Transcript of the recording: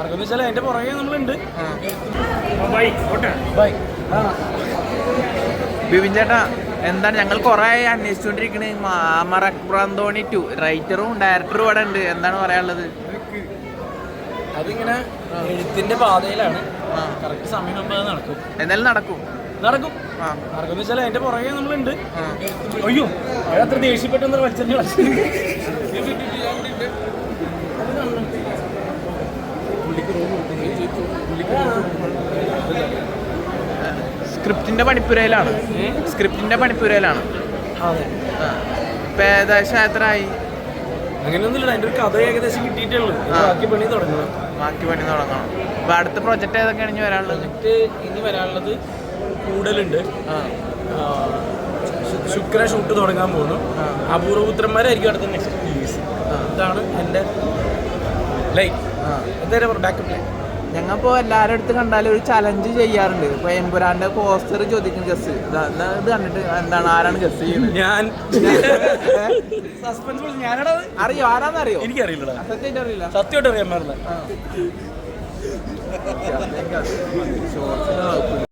മാർഗം വെച്ചാൽ അതിന്റെ പുറകെ നമ്മളുണ്ട്. ബിബിൻ ചേട്ടാ എന്താണ് ഞങ്ങൾ കുറെ അന്വേഷിച്ചുകൊണ്ടിരിക്കണേ അന്വേഷിച്ചുകൊണ്ടിരിക്കുന്നത് മാമർ അക്ബ്രാന്തോണി ടു റൈറ്ററും ഡയറക്ടറും ഇവിടെ ഉണ്ട്. എന്താണ് പറയാനുള്ളത്? അതിങ്ങനെ എഴുത്തിന്റെ പാതയിലാണ്. കറക്റ്റ് സമയം നടക്കും. എന്തായാലും നടക്കും. നടക്കും. ആ. മാർഗം വെച്ചാൽ അതിന്റെ പുറകെ നമ്മളുണ്ട്. അയ്യോ അയാൾ അത്ര ദേഷ്യപ്പെട്ടെന്ന് വലിച്ചെറിഞ്ഞു. സ്ക്രിപ്റ്റിന്റെ പണിപ്പുരയിലാണ്. സ്ക്രിപ്റ്റിന്റെ പണിപ്പുരയിലാണ്. ഇപ്പൊ ഏകദേശം എത്രയായി അങ്ങനെയൊന്നുമില്ല അതിന്റെ ഒരു കഥ ഏകദേശം കിട്ടിയിട്ടുള്ളൂ. ബാക്കി പണി തുടങ്ങണം. ബാക്കി പണി തുടങ്ങണം. അപ്പൊ അടുത്ത പ്രൊജക്ട് ഏതൊക്കെയാണ് ഇനി വരാനുള്ളത്? ഇനി വരാനുള്ളത് ശു- ശുക്ര ഷൂട്ട് തുടങ്ങാൻ പോകുന്നു. അപൂർവപുത്രന്മാരായിരിക്കും അടുത്ത നെക്സ്റ്റ് റിലീസ്. ഇതാണ് എന്റെ ലൈഫ് എന്തായാലും ബാക്കപ്പ് ലൈൻ ഞങ്ങളിപ്പോ എല്ലാവരുടെ അടുത്ത് കണ്ടാലും ഒരു ചലഞ്ച് ചെയ്യാറുണ്ട്. ഇപ്പൊ എമ്പുരാന്റെ പോസ്റ്റർ ചോദിക്കും ഗസ് ഇത് കണ്ടിട്ട് എന്താണ്? ആരാണ് ഗസ് ചെയ്യുന്നത്? ഞാൻ. സസ്പെൻസ് ഞാനടാ? അറിയോ? ആരാന്നറിയോ? എനിക്കറിയില്ലടാ. സത്യമായിട്ട് അറിയില്ല. സത്യമായിട്ട് അറിയാൻ പാടില്ല.